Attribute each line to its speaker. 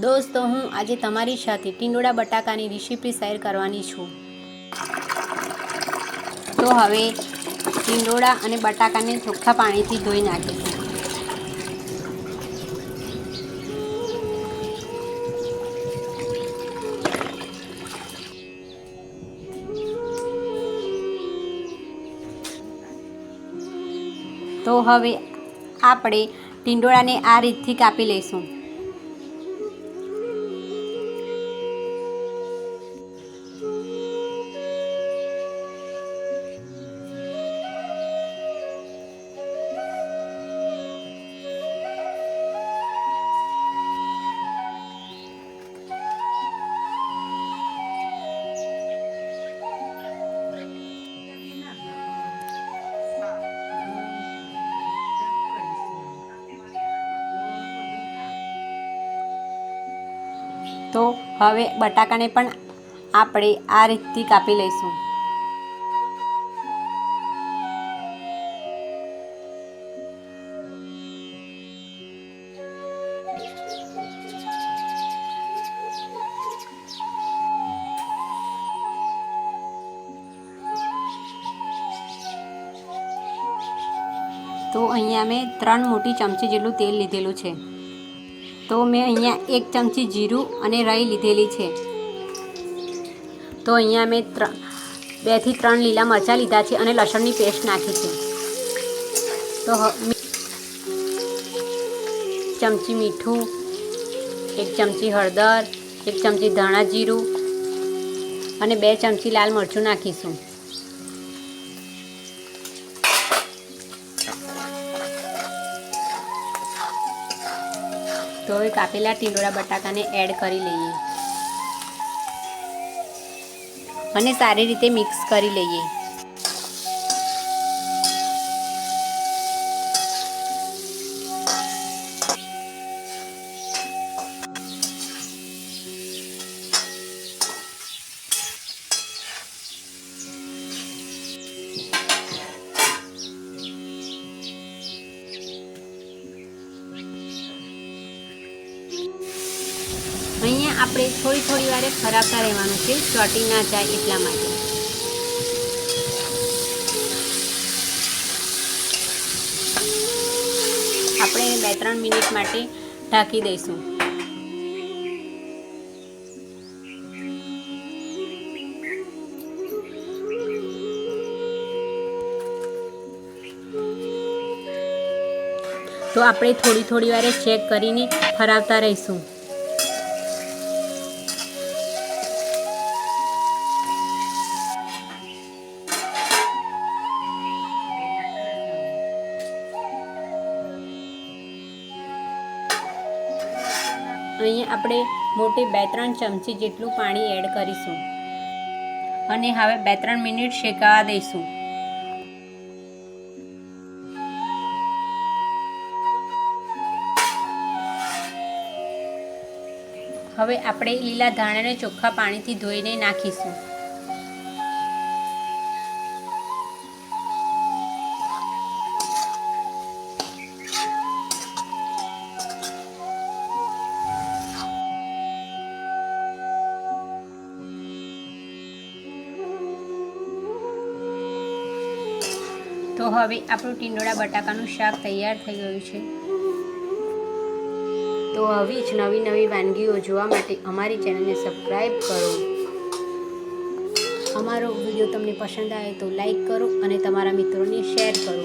Speaker 1: દોસ્તો, હું આજે તમારી સાથે ટીંડોળા બટાકાની રેસીપી શેર કરવાની છું. તો હવે ટીંડોળા અને બટાકાને ચોખ્ખા પાણીથી ધોઈ નાખીશું. તો હવે આપણે ટીંડોળાને આ રીતથી કાપી લઈશું. તો હવે બટાકાને પણ આપણે આ રીતથી કાપી લઈશું. તો અહીંયા મેં ત્રણ મોટી ચમચી જેટલું તેલ લીધેલું છે. તો મેં અહીંયા એક ચમચી જીરું અને રાઈ લીધેલી છે. તો અહીંયા મેં ત્રણ બેથી ત્રણ લીલા મરચાં લીધા છે અને લસણની પેસ્ટ નાખી છે. તો ચમચી મીઠું, એક ચમચી હળદર, એક ચમચી ધાણા જીરું અને બે ચમચી લાલ મરચું નાખીશું. તો હવે કાપેલા ટીંડોળા બટાકાને એડ કરી લઈએ. અને સારી રીતે મિક્સ કરી લઈએ. અહીંયા આપણે થોડી થોડી વારે ખરાબતા રહેવાનું છે, ચોટી ના જાય એટલા માટે. આપણે બે ત્રણ મિનિટ માટે ઢાંકી દઈશું. તો આપણે થોડી થોડી વારે ચેક કરીને ફરાવતા રહીશું. અહીંયા આપણે મોટી બે ત્રણ ચમચી જેટલું પાણી એડ કરીશું. અને હવે બે ત્રણ મિનિટ શેકાવા દઈશું. હવે આપણે લીલા ધાણાને ચોખ્ખા પાણીથી ધોઈને નાખીશું. તો હવે આપણું ટીંડોળા બટાકાનું શાક તૈયાર થઈ ગયું છે. તો આવી જ નવી નવી વાનગીઓ જોવા માટે અમારી ચેનલને સબસ્ક્રાઈબ કરો. અમારો વીડિયો તમને પસંદ આવે તો લાઈક કરો અને તમારા મિત્રોને શેર કરો.